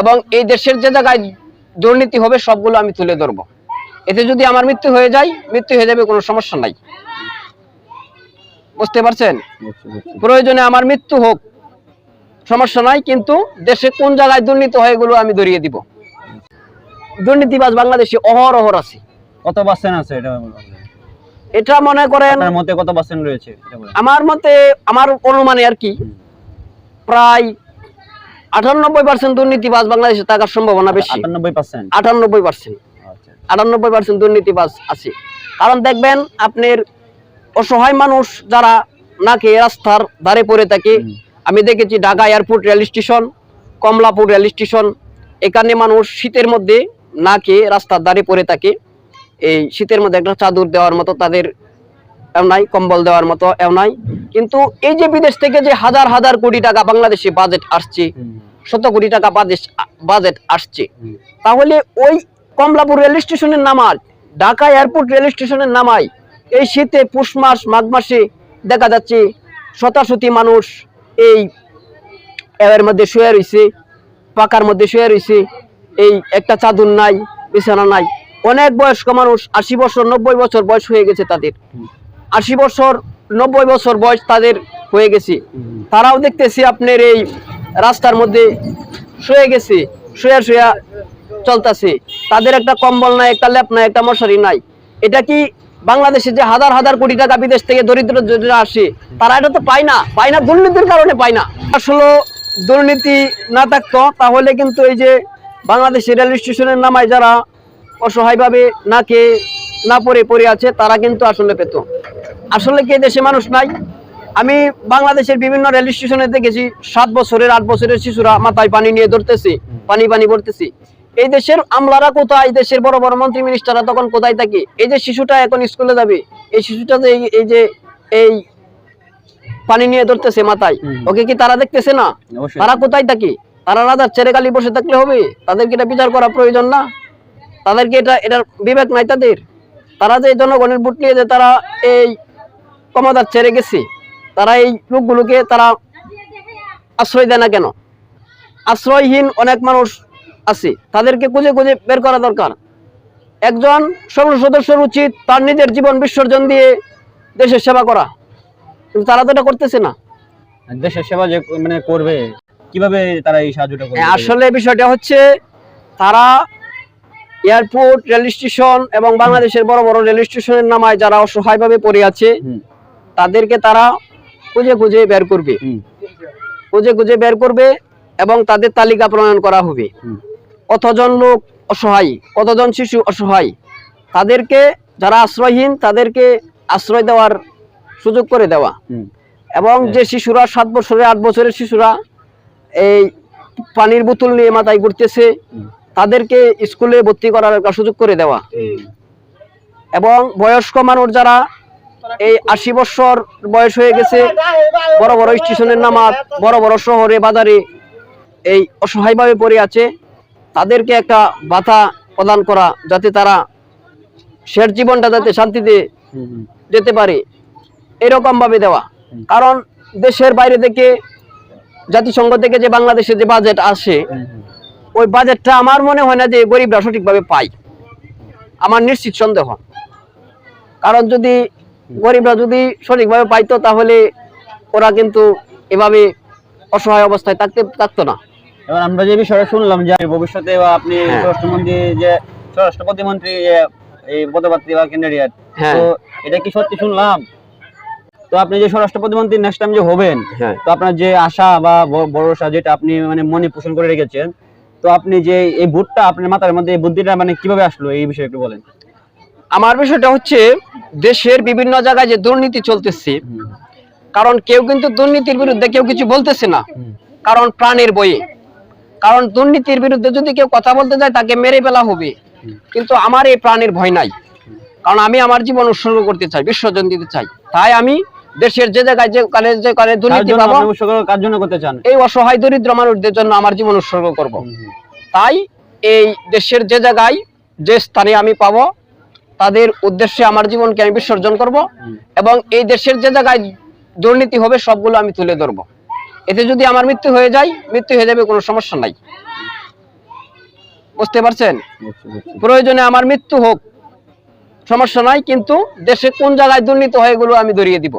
এবং এই দেশের যে জায়গায় দুর্নীতি হবে সবগুলো আমি তুলে ধরবো। এতে যদি আমার মৃত্যু হয়ে যায় মৃত্যু হয়ে যাবে কোনো সমস্যা নাই। বুঝতে পারছেন? প্রয়োজনে আমার মৃত্যু হোক সমস্যা নাই কিন্তু দেশে কোন জায়গায় দুর্নীতি হয় এগুলো আমি ধরিয়ে দিব। দুর্নীতিবাজ বাংলাদেশে অহরহর আছে। কত পার্সেন্ট আছে এটা? এটা মনে করেন মতে কত পার্সেন্ট রয়েছে? আমার মতে আমার অনুমানে আর কি প্রায় আটানব্বই পার্সেন্ট দুর্নীতিবাজ বাংলাদেশে থাকার সম্ভাবনা বেশি। আটানব্বই পার্সেন্ট আটানব্বই পার্সেন্ট আচ্ছা। আটানব্বই পার্সেন্ট দুর্নীতিবাজ আছে। কারণ দেখবেন আপনার অসহায় মানুষ যারা নাকি রাস্তার ধারে পড়ে থাকে আমি দেখেছি Dhaka airport rail station Kamalapur rail station এখানে মানুষ শীতের মধ্যে না খেয়ে রাস্তার ধারে পড়ে থাকে। এই শীতের মধ্যে একটা চাদর দেওয়ার মতো তাদের এও নাই কম্বল দেওয়ার মতো এও নাই। কিন্তু এই যে বিদেশ থেকে যে হাজার হাজার কোটি টাকা বাংলাদেশে বাজেট আসছে শত কোটি টাকা বাজেট বাজেট আসছে। তাহলে ওই কমলাপুর রেল স্টেশনের নামার ঢাকা এয়ারপোর্ট রেল স্টেশনের নামাই এই শীতে পুষ মাস মাঘ মাসে দেখা যাচ্ছে শতাশতি মানুষ এই এর মধ্যে শুয়ে রয়েছে পাকার মধ্যে শুয়ে রয়েছে এই একটা চাদর নাই বিছানা নাই। অনেক বয়স্ক মানুষ আশি বছর নব্বই বছর বয়স হয়ে গেছে তাদের। আশি বছর, নব্বই বছর বয়স তাদের হয়ে গেছে। তারাও দেখতেছি আপনার এই রাস্তার মধ্যে শুয়ে গেছে, শুয়ে শুয়ে চলতেছে। তাদের একটা কম্বল নাই, একটা ল্যাপ নাই, একটা মশারি নাই। এটা কি বাংলাদেশে যে হাজার হাজার কোটি টাকা বিদেশ থেকে দরিদ্র যারা আসে, তারা এটা তো পায় না পায় না, দুর্নীতির কারণে পায় না। আসলে দুর্নীতি না থাকতো, তাহলে কিন্তু এই যে বাংলাদেশের রেল স্টেশনের নামায় যারা অসহায়ভাবে না খেয়ে না পড়ে পড়ে আছে তারা কিন্তু আসলে পেত। আসলে কি দেশে মানুষ নাই? আমি বাংলাদেশের বিভিন্ন রেল স্টেশনে দেখেছি সাত বছরের আট বছরের শিশুরা মাথায় পানি নিয়ে ধরতেছে পানি পানি ভরতেছে এই দেশের আমলারা কোথায়? এই দেশের বড় বড় মন্ত্রী মিনিস্টাররা তখন কোথায় থাকে? এই যে শিশুটা এখন স্কুলে যাবে এই শিশুটা যে এই- যে এই পানি নিয়ে ধরতেছে মাথায়। ওকে কি তারা দেখতেছে না? তারা কোথায় থাকে? তারা রাজার ছেড়ে গালি বসে থাকলে হবে? তাদেরকে এটা বিচার করা প্রয়োজন না? তাদেরকে এটা এটার বিবেক নাই তাদের। তারা যে জনগণের ভোট নিয়ে যে তারা এই ক্ষমতার ছেড়ে গেছে তারা এই লোকগুলোকে তারা আশ্রয় দেয় না কেন? আশ্রয়হীন অনেক মানুষ আছে তাদেরকে খুঁজে খুঁজে বের করা দরকার। একজন সংসদ সদস্যের উচিত তার নিজের জীবন বিসর্জন দিয়ে দেশের সেবা করা। কিন্তু তারা তো এটা করতেছে না। দেশের সেবা যে মানে করবে কীভাবে তারা এই সাহায্যটা করবে? হ্যাঁ, আসলে বিষয়টা হচ্ছে তারা এয়ারপোর্ট রেল স্টেশন এবং বাংলাদেশের বড় বড় রেল স্টেশনের নামায় যারা অসহায়ভাবে পড়ে আছে তাদেরকে তারা খুঁজে খুঁজে বের করবে। খুঁজে খুঁজে বের করবে এবং তাদের তালিকা প্রণয়ন করা হবে। কতজন লোক অসহায় কতজন শিশু অসহায় তাদেরকে যারা আশ্রয়হীন তাদেরকে আশ্রয় দেওয়ার সুযোগ করে দেওয়া। এবং যে শিশুরা সাত বছরের আট বছরের শিশুরা এই পানির বোতল নিয়ে মাথায় ঘুরতেছে। তাদেরকে স্কুলে ভর্তি করার একটা সুযোগ করে দেওয়া এবং বয়স্ক মানুষ যারা এই আশি বছর বয়স হয়ে গেছে, বড় বড় স্টেশনের নামাত বড় বড় শহরে, বাজারে এই অসহায়ভাবে পড়ে আছে, তাদেরকে একটা বাধা প্রদান করা যাতে তারা শেষ জীবনটা যাতে শান্তিতে যেতে পারে এরকম ভাবে দেওয়া কারণ দেশের বাইরে থেকে, জাতিসংঘ থেকে যে বাংলাদেশে যে বাজেট আসে। ওই বাজেটটা আমার মনে হয় না যে গরিবরা সঠিকভাবে পায়। আমার নিশ্চিত সন্দেহ। কারণ যদি গরিবরা যদি সঠিকভাবে পাইতো তাহলে ওরা কিন্তু এভাবে অসহায় অবস্থায় থাকতে থাকতো না। এবার আমরা যে বিষয়টা শুনলাম যে ভবিষ্যতে বা আপনি হ্যাঁ। স্বরাষ্ট্রমন্ত্রী যে স্বরাষ্ট্র প্রতিমন্ত্রী যে এই পদপ্রার্থী বা ক্যান্ডিডেট তো এটা কি সত্যি শুনলাম? তো আপনি যে স্বরাষ্ট্র প্রতিমন্ত্রী নেক্সট টাইম যে হবেন হ্যাঁ। তো আপনার যে আশা বা ভরসা যেটা আপনি মানে মনে পোষণ করে রেখেছেন তো আপনি যে এই ভোটটা আপনার মাথার মধ্যে, এই বুদ্ধিটা মানে কীভাবে আসলো? এই বিষয়ে একটু বলেন। আমার বিষয়টা হচ্ছে, দেশের বিভিন্ন জায়গায় যে দুর্নীতি চলতেছে, কারণ কেউ কিন্তু দুর্নীতির বিরুদ্ধে কেউ কিছু বলতেছে না। কারণ প্রাণের বইয়ে। কারণ দুর্নীতির বিরুদ্ধে যদি কেউ কথা বলতে যায়, তাকে মেরে ফেলা হবে। কিন্তু আমার এই প্রাণের ভয় নাই। কারণ আমি আমার জীবন উৎসর্গ করতে চাই, বিসর্জন দিতে চাই। তাই আমি দেশের যে জায়গায় যে কালে যে কালে দুর্নীতি পাবো কার জন্য করতে চান? এই অসহায় দরিদ্র মানুষদের জন্য আমার জীবন উৎসর্গ করব। তাই এই দেশের যে জায়গায় যে স্থানে আমি পাবো তাদের উদ্দেশ্যে আমার জীবনকে আমি বিসর্জন করব এবং এই দেশের যে জায়গায় দুর্নীতি হবে সবগুলো আমি তুলে ধরবো। এতে যদি আমার মৃত্যু হয়ে যায় মৃত্যু হয়ে যাবে কোনো সমস্যা নাই। বুঝতে পারছেন। প্রয়োজনে আমার মৃত্যু হোক সমস্যা নাই কিন্তু দেশে কোন জায়গায় দুর্নীতি হয় এগুলো আমি ধরিয়ে দিব।